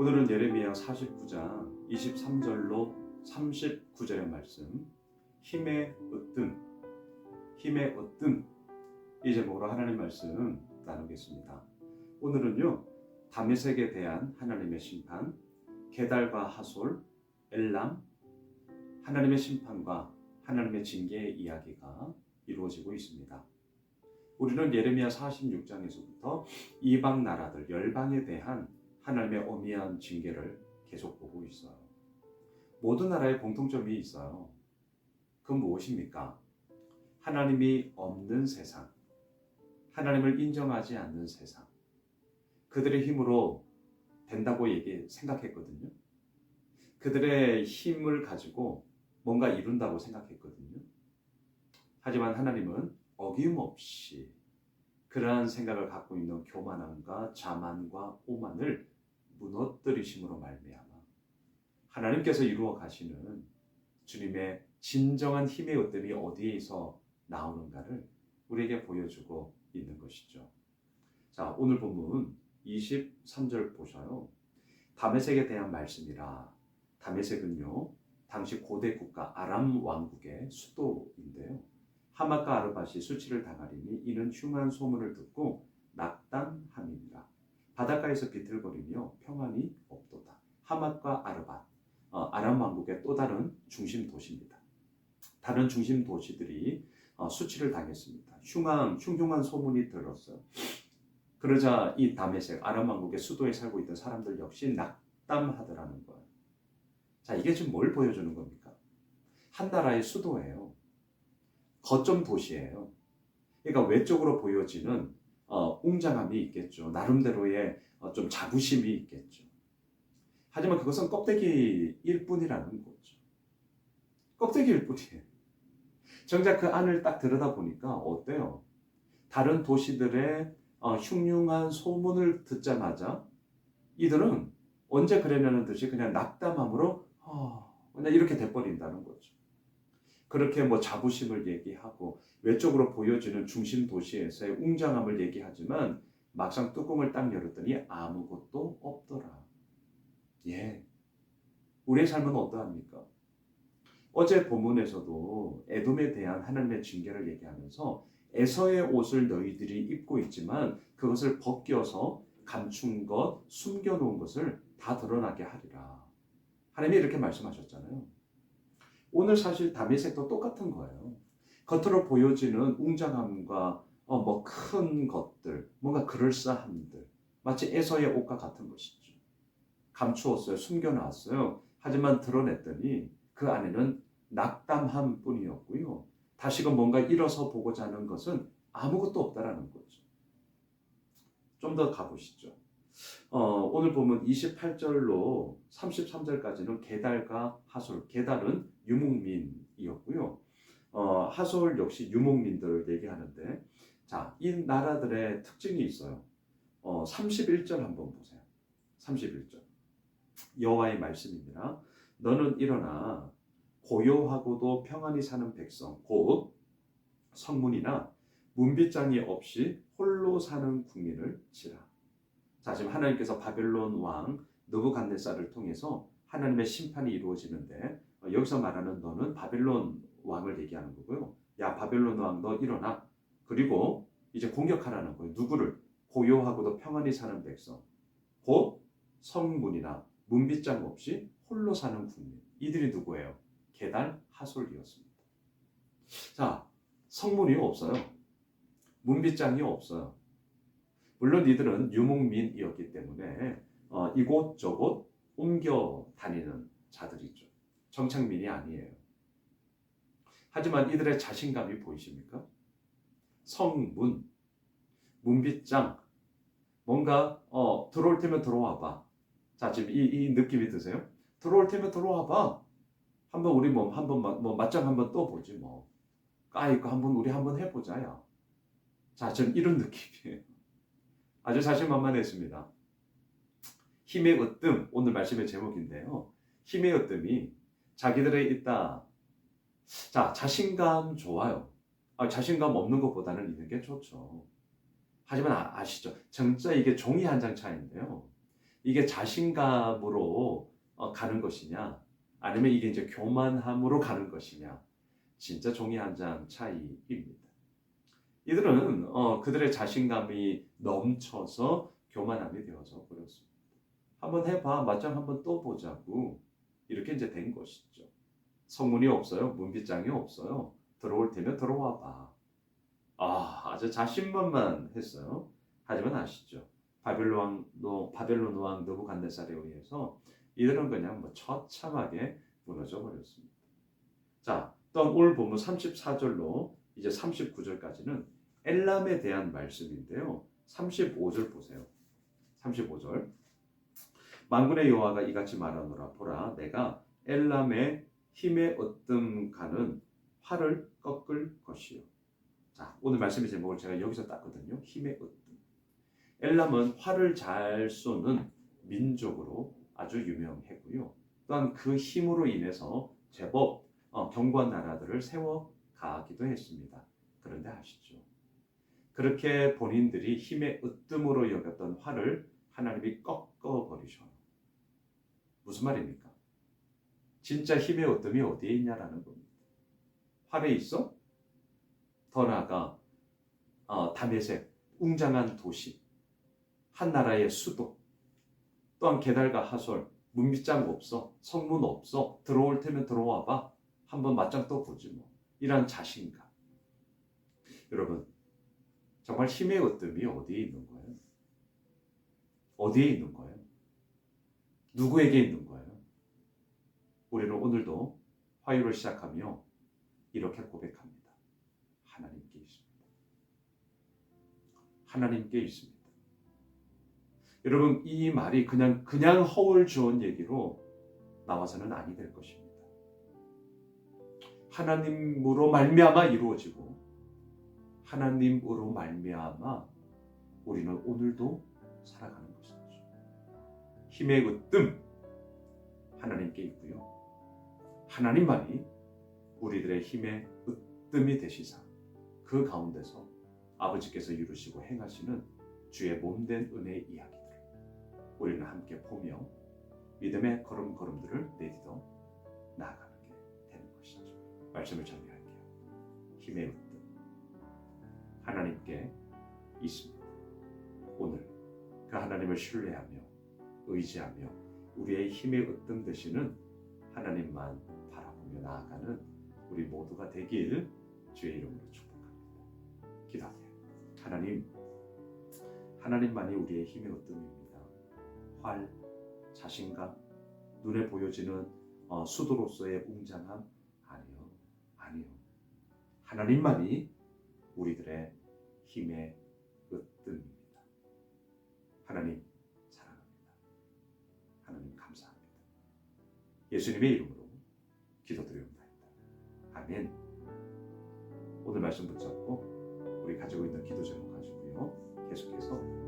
오늘은 예레미야 49장 23절로 39절의 말씀 힘의 으뜸 힘의 으뜸 이 제목으로 하나님 말씀 나누겠습니다. 오늘은요 다메섹에 대한 하나님의 심판 게달과 하솔 엘람 하나님의 심판과 하나님의 징계의 이야기가 이루어지고 있습니다. 우리는 예레미야 46장에서부터 이방 나라들 열방에 대한 하나님의 어미한 징계를 계속 보고 있어요. 모든 나라에 공통점이 있어요. 그건 무엇입니까? 하나님이 없는 세상, 하나님을 인정하지 않는 세상, 그들의 힘으로 된다고 얘기 생각했거든요. 그들의 힘을 가지고 뭔가 이룬다고 생각했거든요. 하지만 하나님은 어김없이 그러한 생각을 갖고 있는 교만함과 자만과 오만을 무너뜨리심으로 말미암아 하나님께서 이루어 가시는 주님의 진정한 힘의 으뜸이 어디에서 나오는가를 우리에게 보여주고 있는 것이죠. 자, 오늘 본문 23절 보셔요. 다메섹에 대한 말씀이라. 다메섹은요, 당시 고대 국가 아람 왕국의 수도인데요. 하맛과 아르밧이 수치를 당하리니 이는 흉한 소문을 듣고 낙담함이니라. 바닷가에서 비틀거리며 평안이 없도다. 하맛과 아르밧, 어, 아람 왕국의 또 다른 중심 도시입니다. 다른 중심 도시들이 어, 수치를 당했습니다. 흉한 흉흉한 소문이 들었어요. 그러자 이 다메섹 아람 왕국의 수도에 살고 있던 사람들 역시 낙담하더라는 거예요. 자, 이게 지금 뭘 보여주는 겁니까? 한 나라의 수도예요. 거점 도시예요. 그러니까 외적으로 보여지는 어, 웅장함이 있겠죠. 나름대로의 어, 좀 자부심이 있겠죠. 하지만 그것은 껍데기일 뿐이라는 거죠. 껍데기일 뿐이에요. 정작 그 안을 딱 들여다 보니까 어때요? 다른 도시들의 어, 흉흉한 소문을 듣자마자 이들은 언제 그러냐는 듯이 그냥 낙담함으로 어, 그냥 이렇게 돼버린다는 거죠. 그렇게 뭐 자부심을 얘기하고 외적으로 보여지는 중심 도시에서의 웅장함을 얘기하지만 막상 뚜껑을 딱 열었더니 아무것도 없더라. 예. 우리의 삶은 어떠합니까? 어제 본문에서도 에돔에 대한 하나님의 징계를 얘기하면서 에서의 옷을 너희들이 입고 있지만 그것을 벗겨서 감춘 것, 숨겨놓은 것을 다 드러나게 하리라. 하나님이 이렇게 말씀하셨잖아요. 오늘 사실 다메섹도 똑같은 거예요. 겉으로 보여지는 웅장함과 어, 뭐큰 것들, 뭔가 그럴싸함들, 마치 에서의 옷과 같은 것이죠. 감추었어요, 숨겨놨어요. 하지만 드러냈더니 그 안에는 낙담함 뿐이었고요. 다시금 뭔가 일어서 보고자 하는 것은 아무것도 없다라는 거죠. 좀 더 가보시죠. 어, 오늘 보면 28절로 33절까지는 게달과 하솔. 게달은 유목민이었고요. 어, 하솔 역시 유목민들을 얘기하는데, 자, 이 나라들의 특징이 있어요. 어, 31절 한번 보세요. 31절. 여호와의 말씀입니다. 너는 일어나 고요하고도 평안히 사는 백성, 곧 성문이나 문빗장이 없이 홀로 사는 국민을 치라. 자, 지금 하나님께서 바벨론 왕 느부갓네살을 통해서 하나님의 심판이 이루어지는데 어, 여기서 말하는 너는 바벨론 왕을 얘기하는 거고요. 야 바벨론 왕 너 일어나. 그리고 이제 공격하라는 거예요. 누구를? 고요하고도 평안히 사는 백성. 곧 성문이나 문빗장 없이 홀로 사는 국민. 이들이 누구예요? 게달 하솔이었습니다. 자, 성문이 없어요. 문빗장이 없어요. 물론 이들은 유목민이었기 때문에 어, 이곳저곳 옮겨 다니는 자들이죠. 정착민이 아니에요. 하지만 이들의 자신감이 보이십니까? 성문, 문빗장, 뭔가 어, 들어올 테면 들어와 봐. 자 지금 이, 이 느낌이 드세요? 들어올 테면 들어와 봐. 한번 우리 뭐 한번 뭐 맞짱 한번 또 보지 뭐. 까이고 한번 우리 한번 해보자야. 자 지금 이런 느낌이에요. 아주 자신만만했습니다. 힘의 으뜸 오늘 말씀의 제목인데요. 힘의 으뜸이 자기들에 있다. 자 자신감 좋아요. 아, 자신감 없는 것보다는 있는 게 좋죠. 하지만 아, 시죠 진짜 이게 종이 한 장 차이인데요. 이게 자신감으로 어, 가는 것이냐 아니면 이게 이제 교만함으로 가는 것이냐 진짜 종이 한 장 차이입니다. 이들은 어, 그들의 자신감이 넘쳐서 교만함이 되어서 버렸습니다. 한번 해봐 맞짱 한번 또 보자고 이렇게 이제 된 것이죠. 성문이 없어요. 문빗장이 없어요. 들어올 테면 들어와 봐. 아, 아주 자신만만 했어요. 하지만 아시죠? 바벨론 왕, 노, 바벨론 왕 느부갓네살에 의해서 이들은 그냥 뭐 처참하게 무너져 버렸습니다. 자, 오늘 본문 34절로 이제 39절까지는 엘람에 대한 말씀인데요. 35절 보세요. 35절. 만군의 여호와가 이같이 말하노라 보라 내가 엘람의 힘에 얻음 가는 활을 꺾을 것이요. 자, 오늘 말씀의 제목을 제가 여기서 땄거든요. 힘의 얻음. 엘람은 활을 잘 쏘는 민족으로 아주 유명했고요. 또한 그 힘으로 인해서 제법 어, 견고한 나라들을 세워 가기도 했습니다. 그런데 아시죠? 그렇게 본인들이 힘의 으뜸으로 여겼던 활을 하나님이 꺾어 버리셔요. 무슨 말입니까? 진짜 힘의 으뜸이 어디에 있냐라는 겁니다. 활에 있어? 더 나아가 어, 다메섹 웅장한 도시, 한 나라의 수도, 또한 게달과 하솔, 문밑장 없어, 성문 없어, 들어올 테면 들어와봐, 한번 맞짱 떠 보지 뭐. 이런 자신감. 여러분, 정말 힘의 으뜸이 어디에 있는 거예요? 어디에 있는 거예요? 누구에게 있는 거예요? 우리는 오늘도 화요를 시작하며 이렇게 고백합니다. 하나님께 있습니다. 하나님께 있습니다. 여러분 이 말이 그냥 그냥 허울 좋은 얘기로 나와서는 아니 될 것입니다. 하나님으로 말미암아 이루어지고 하나님으로 말미암아 우리는 오늘도 살아가는 것이죠. 힘의 으뜸 하나님께 있고요. 하나님만이 우리들의 힘의 으뜸이 되시사 그 가운데서 아버지께서 이루시고 행하시는 주의 몸된 은혜의 이야기들 우리는 함께 보며 믿음의 걸음걸음들을 내딛어 나아가는 게 되는 것이죠. 말씀을 정리할게요. 힘의 하나님께 있습니다. 오늘 그 하나님을 신뢰하며 의지하며 우리의 힘의 으뜸 되시는 하나님만 바라보며 나아가는 우리 모두가 되길 주의 이름으로 축복합니다. 기도하세요. 하나님, 하나님만이 우리의 힘의 으뜸입니다. 활, 자신감, 눈에 보여지는 어, 수도로서의 웅장함 아니요, 아니요. 하나님만이 우리들의 힘의 으뜸입니다. 하나님 사랑합니다. 하나님 감사합니다. 예수님의 이름으로 기도드리옵나이다. 아멘. 오늘 말씀 붙잡고 우리 가지고 있는 기도 제목 가지고요. 계속해서.